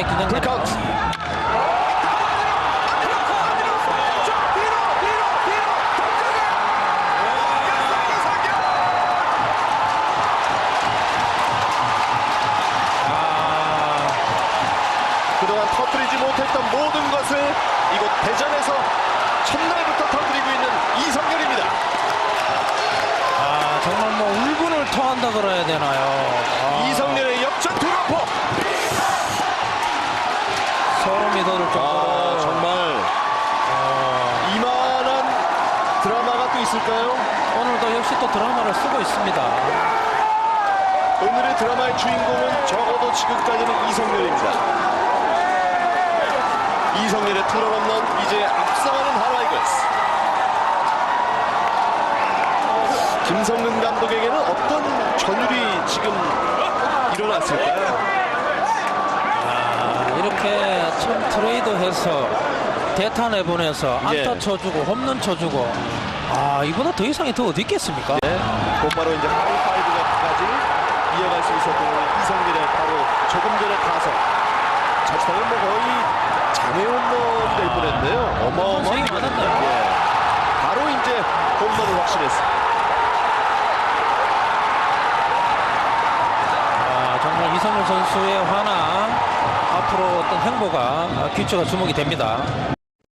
상당히 긴장됩니다. 풀카운트. 그동안 터뜨리지 못했던 모든 것을 이곳 대전에서 첫날부터 터뜨리고 있는 이성열입니다. 아, 정말 뭐 울분을 토한다 그래야 되나요? 또 있을까요? 오늘도 역시 또 드라마를 쓰고 있습니다. 오늘의 드라마의 주인공은 적어도 지금까지는 이성열입니다. 이성열의 투런 홈런 이제 앞서가는 하나이글스. 김성근 감독에게는 어떤 전율이 지금 일어났을까요? 아, 이렇게 참 트레이드해서 대타 내보내서 안타 예. 쳐주고 홈런 쳐주고 아 이보다 더 이상이 더 어디 있겠습니까? 네, 곧바로 이제 하이파이브까지 이어갈 수 있었던 이성열의 바로 조금 전에 타석. 자칫하면 뭐 거의 장애 홈런 될 뻔했는데요. 어마어마한 많았네요. 예. 바로 이제 홈런을 확신했습니다. 아, 정말 이성훈 선수의 화나 앞으로 어떤 행보가 아, 귀추가 주목이 됩니다.